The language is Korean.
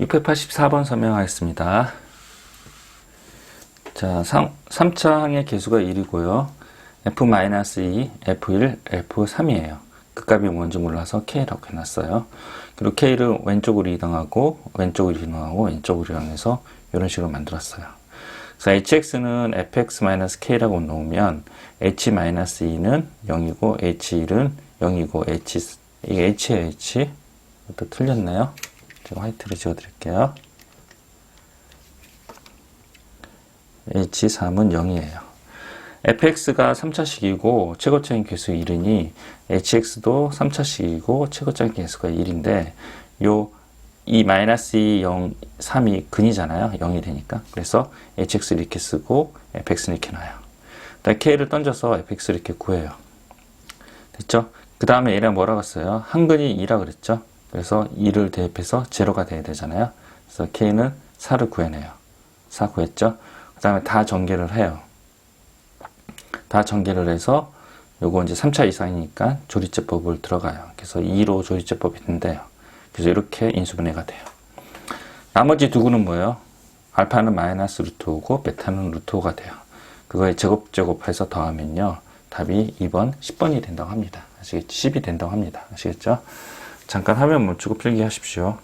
684번 설명하겠습니다. 자, 3, 3차 항의 개수가 1이고요. F-2, F1, F3이에요. 그 값이 뭔지 몰라서 K라고 해놨어요. 그리고 K를 왼쪽으로 이동하고, 왼쪽으로 이동하고, 왼쪽으로 이동해서 이런 식으로 만들었어요. 그래서 hx는 fx-k라고 놓으면 h-2는 0이고 h1은 0이고 h, 이게 h에 h. 또 틀렸네요. 제가 화이트를 지워드릴게요. H3은 0이에요. fx가 3차식이고 최고적인 개수 1이니 hx도 3차식이고 최고적인 개수가 1인데 요 이 마이너스 2, 0, 3이 근이잖아요. 0이 되니까. 그래서 hx를 이렇게 쓰고 fx는 이렇게 놔요. 그다음에 k를 던져서 fx를 이렇게 구해요. 됐죠? 그 다음에 얘랑 뭐라고 했어요? 한근이 2라 그랬죠? 그래서 2를 대입해서 제로가 돼야 되잖아요. 그래서 k는 4를 구해내요. 4 구했죠? 그 다음에 다 전개를 해요. 다 전개를 해서 요거 이제 3차 이상이니까 조리제법을 들어가요. 그래서 2로 조리제법이 된대요. 그래서 이렇게 인수분해가 돼요. 나머지 두 구는 뭐예요? 알파는 마이너스 루트 5고 베타는 루트 5가 돼요. 그거에 제곱 제곱해서 더하면요. 답이 2번 10번이 된다고 합니다. 아시겠죠? 10이 된다고 합니다. 아시겠죠? 잠깐 화면 멈추고 필기 하십시오.